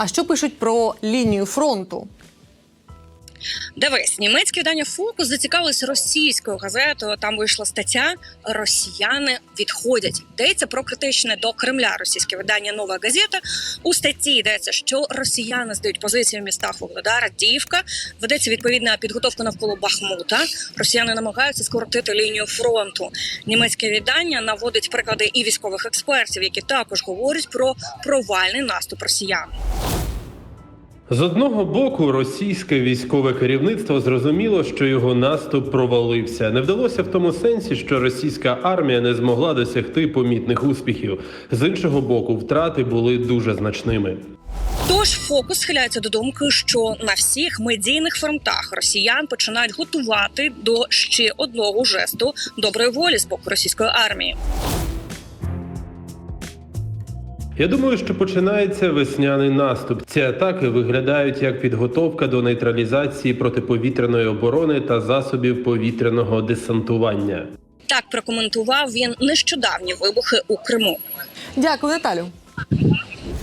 А що пишуть про лінію фронту? Дивись, німецьке видання Фокус зацікавилося російською газетою. Там вийшла стаття Росіяни відходять. Йдеться про критичне до Кремля російське видання Нова газета. У статті йдеться, що росіяни здають позиції в містах Вугледара, Діївка. Ведеться відповідна підготовка навколо Бахмута. Росіяни намагаються скоротити лінію фронту. Німецьке видання наводить приклади і військових експертів, які також говорять про провальний наступ росіян. З одного боку, російське військове керівництво зрозуміло, що його наступ провалився. Не вдалося в тому сенсі, що російська армія не змогла досягти помітних успіхів. З іншого боку, втрати були дуже значними. Тож фокус схиляється до думки, що на всіх медійних фронтах росіян починають готувати до ще одного жесту доброї волі з боку російської армії. Я думаю, що починається весняний наступ. Ці атаки виглядають як підготовка до нейтралізації протиповітряної оборони та засобів повітряного десантування. Так прокоментував він нещодавні вибухи у Криму. Дякую, Наталю.